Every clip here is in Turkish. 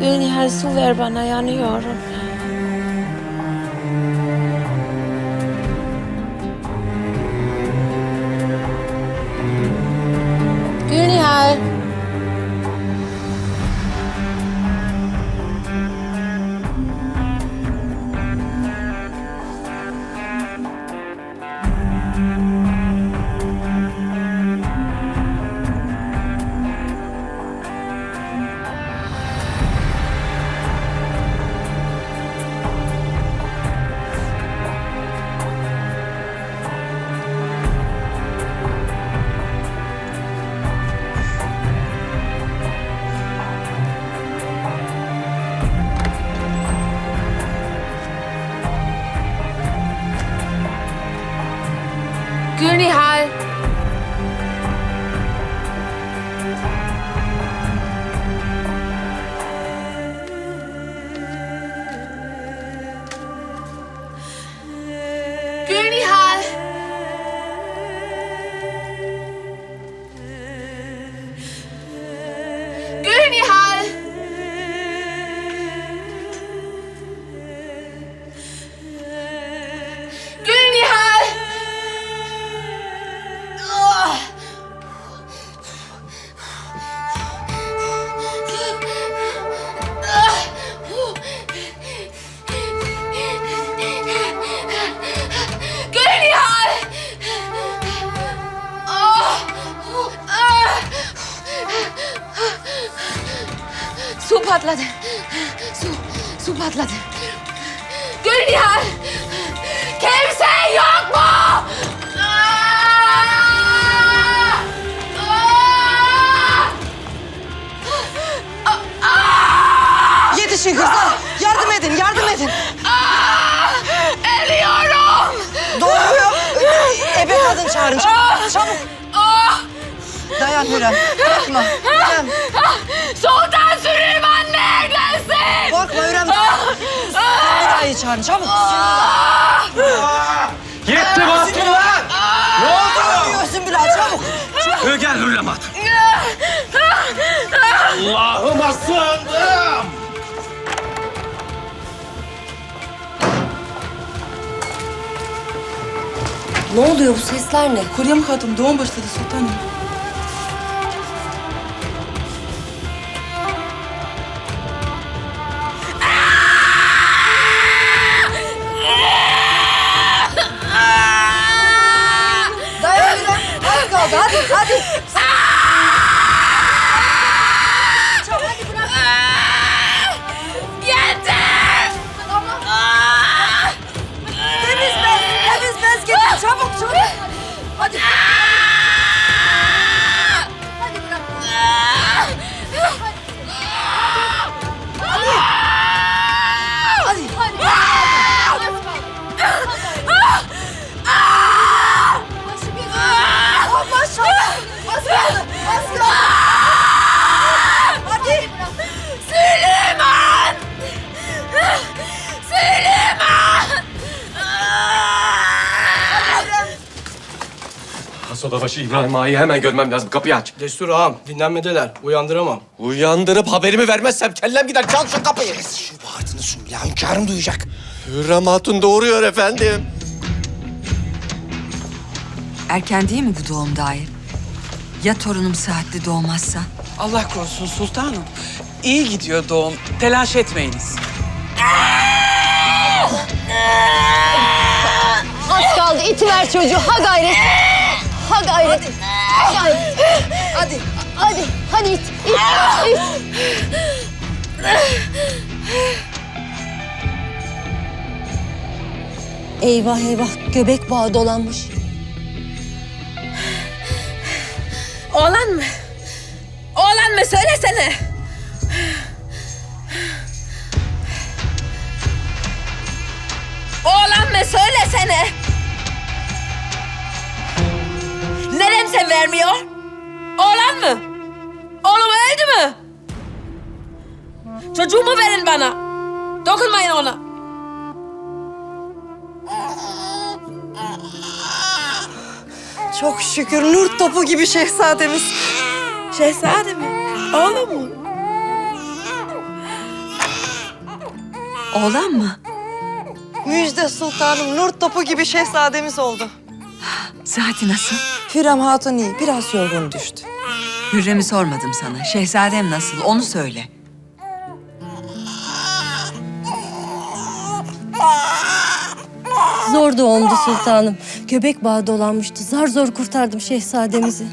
Gülnihal su ver bana yanıyorum. 军厉害。Patladı. Su, su patladı. Gülnihal! Kimse yok mu? Yetişin kızlar. Yardım edin, yardım edin. Ölüyorum! Doğuyor. Ebe kadın çağırın. Çabuk. Ah! Dayan Hürrem. Korkma. Sümbüla'yı çağırın. Çabuk. Yetti bastı lan! Ne oldu? Sümbüla. Sümbüla çabuk. Ö, Gel Hürrem Hatun. Allah'ıma sığındım. Ne oluyor bu sesler ne? Kuryem Hatun doğum başladı sultanım. Has odabaşı İbrahim Ağa'yı hemen görmem lazım. Kapıyı aç. Destur ağam, dinlenmedeler. Uyandıramam. Uyandırıp haberimi vermezsem kellem gider. Çal şu kapıyı. Şu bağırtını Sümbüla, hünkârım duyacak. Hürrem Hatun doğuruyor efendim. Erken değil mi bu doğum dair? Ya torunum saatli doğmazsa? Allah korusun sultanım. İyi gidiyor doğum. Telaş etmeyiniz. Az kaldı itiver çocuğu. Ha gayret. Ha gayret. Ha gayret. Hadi. Hadi. Hadi it. it, it. Eyvah eyvah göbek bağı dolanmış. Oğlan mı? Oğlan mı? Söylesene. Oğlan mı? Söylesene. Nedense vermiyor? Oğlan mı? Oğlum öldü mü? Çocuğumu verin bana. Dokunmayın ona. Çok şükür nur topu gibi şehzademiz. Şehzade mi? Oğlum mu? Oğlan mı? Müjde sultanım nur topu gibi şehzademiz oldu. Saati nasıl? Hürrem Hatun iyi biraz yorgun düştü. Hürrem'i sormadım sana. Şehzadem nasıl? Onu söyle. Zor doğumdu sultanım. Göbek bağı dolanmıştı. Zar zor kurtardım şehzademizi.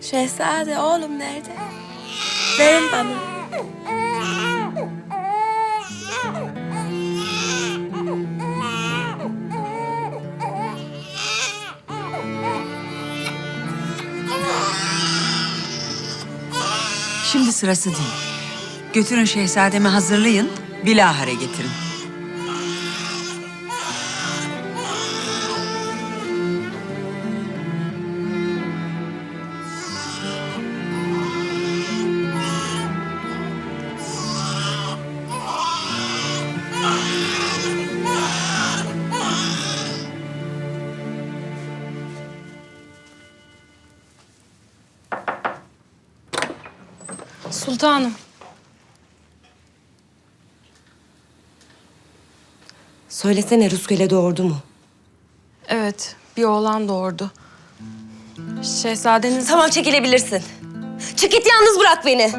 Şehzade oğlum nerede? Verin bana. Şimdi sırası değil. Götürün şehzademi hazırlayın. Bilahare getirin. Sultanım. Söylesene Ruskele doğurdu mu? Evet, bir oğlan doğurdu. Şehzadeniz... Tamam çekilebilirsin. Çık git yalnız bırak beni.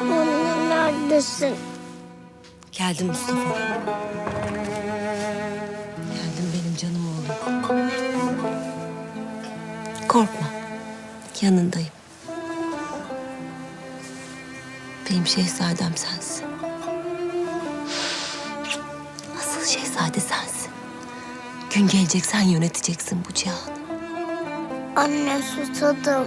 Anne neredesin? Geldim Mustafa. Yanındayım. Benim şehzadem sensin. Asıl şehzade sensin. Gün gelecek sen yöneteceksin bu cihanı. Anne susadım.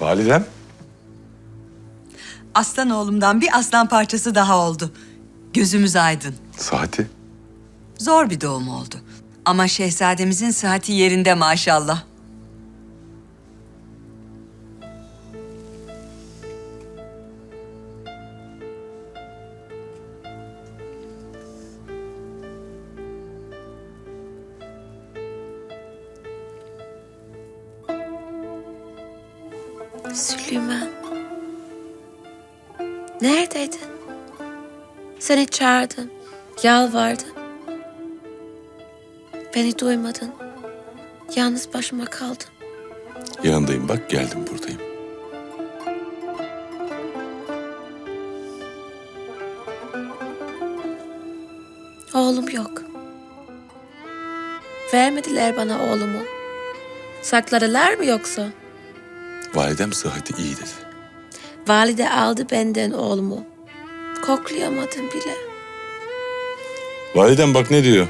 Validem. Aslan oğlumdan bir aslan parçası daha oldu. Gözümüz aydın. Saati. Zor bir doğum oldu. Ama şehzademizin saati yerinde maşallah. Süleyman. Neredeydin? Seni çağırdım. Yalvardım. Beni duymadın. Yalnız başıma kaldım. Yanındayım bak geldim buradayım. Oğlum yok. Vermediler bana oğlumu. Sakladılar mı yoksa? Validem sıhhati iyi dedi. Valide aldı benden oğlumu. Koklayamadım bile. Validem bak ne diyor.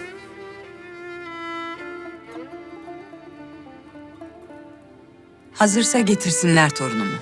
Hazırsa getirsinler torunumu.